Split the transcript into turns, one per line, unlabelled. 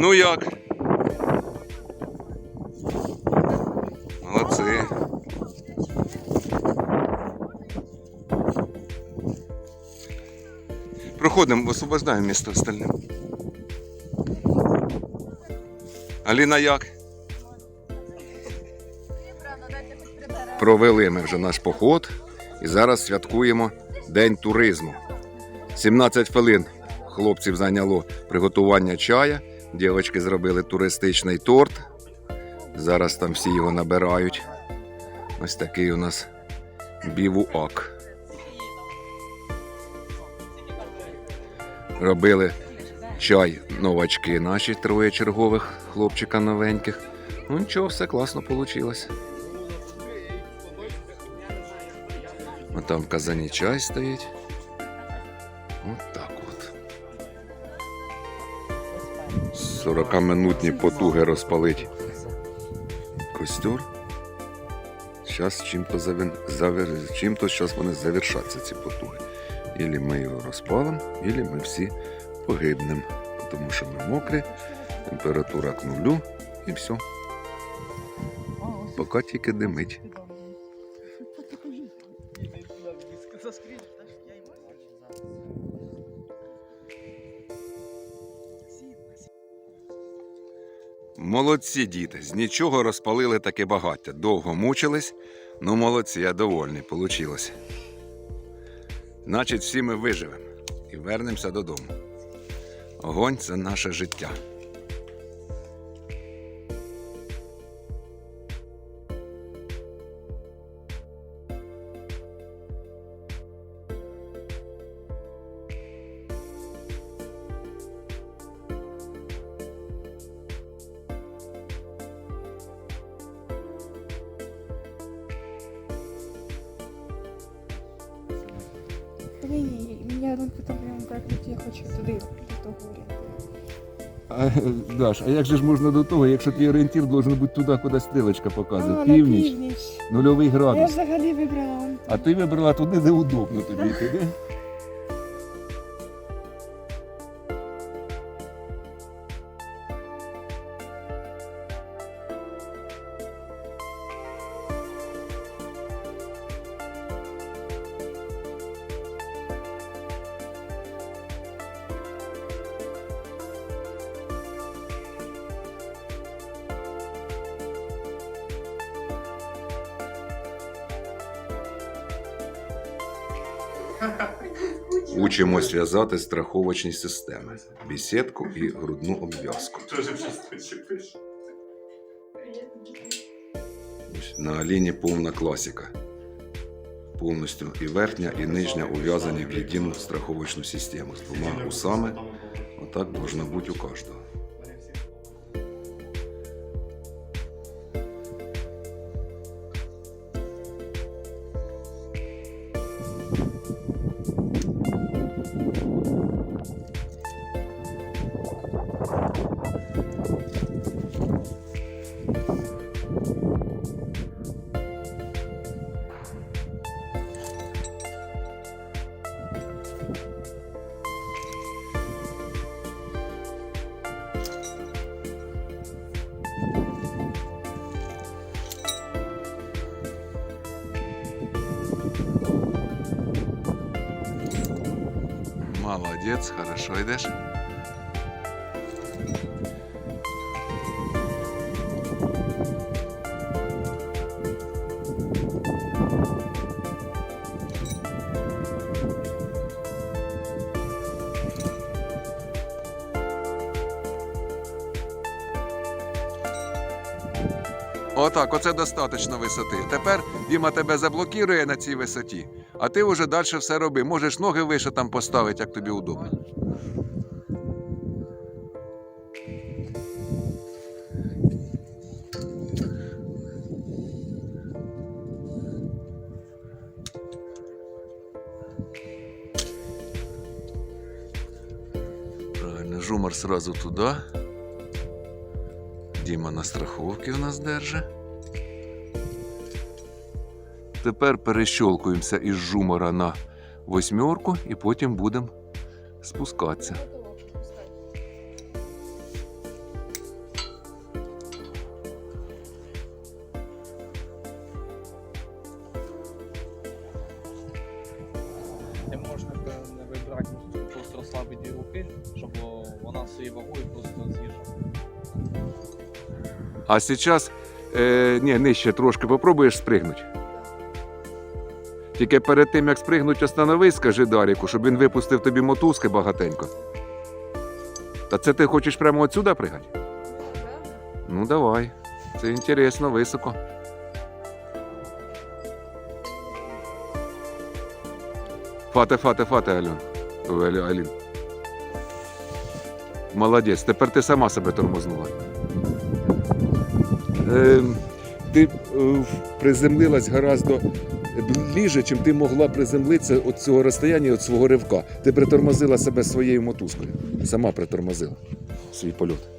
Ну як? Молодці. Проходимо, освобождаємо місто остальним. Аліна як? Провели ми вже наш поход і зараз святкуємо День туризму. 17 хвилин хлопців зайняло приготування чая. Дівчатки зробили туристичний торт. Зараз там всі його набирають. Ось такий у нас бівуак. Робили чай новачки наші троє чергових хлопчика новеньких. Ну нічого, все класно вийшло. Там в казані чай стоїть. От так 40-минутні потуги розпалить костер. Зараз чим-то завин... завер... чим-то зараз вони завершаться, ці потуги. Ілі ми його розпалимо, ілі ми всі погибнемо. Тому що ми мокрі, температура к нулю і все. Поки тільки димить. Молодці діти, з нічого розпалили таке багаття. Довго мучились, ну молодці, я довольний, получилось. Значить, всі ми виживемо і вернемося додому. Огонь це наше життя.
Ні, мене один питав, так, я хочу туди, до того орієнтиру.
А, Даш, а як же ж можна до того, якщо твій орієнтир должен бути туди, куди стрілочка показує?
А, на
Північ,
північ.
нульовий
Я
градус.
взагалі вибрала.
А ти вибрала туди, де удобно тобі. Туди.
Учимось в'язати страховочні системи, бісідку і грудну обв'язку. На Аліні повна класика. Повністю і верхня, і нижня ув'язані в єдину страховочну систему з двома усами. Отак должно бути у кожного. Молодець, хорошо йдеш. Отак, оце достатньо висоти. Тепер Діма тебе заблокує на цій висоті, а ти вже далі все роби. Можеш ноги вище там поставити, як тобі удобно. Правильно, жумар сразу туди. Діма на страховки у нас держа. Тепер перещолкуємося із жумора на восьмерку і потім будемо спускатися.
Можна не вибирати, просто розслабити руки, щоб вона своєю вагою просто з'їжджала.
А зараз, е, ні, нижче трошки попробуєш спригнути. Тільки перед тим, як спригнуть, остановись, скажи Даріку, щоб він випустив тобі мотузки багатенько. Та це ти хочеш прямо отсюда пригати? Ну давай. Це інтересно, високо. Фате, фате, фате, Альон. Ой, Алін. Молодець, тепер ти сама себе тормознула. Е, ти е, приземлилась гораздо ближче, чим ти могла приземлитися від цього розстояння, від свого ривка. Ти притормозила себе своєю мотузкою. Сама притормозила свій польот.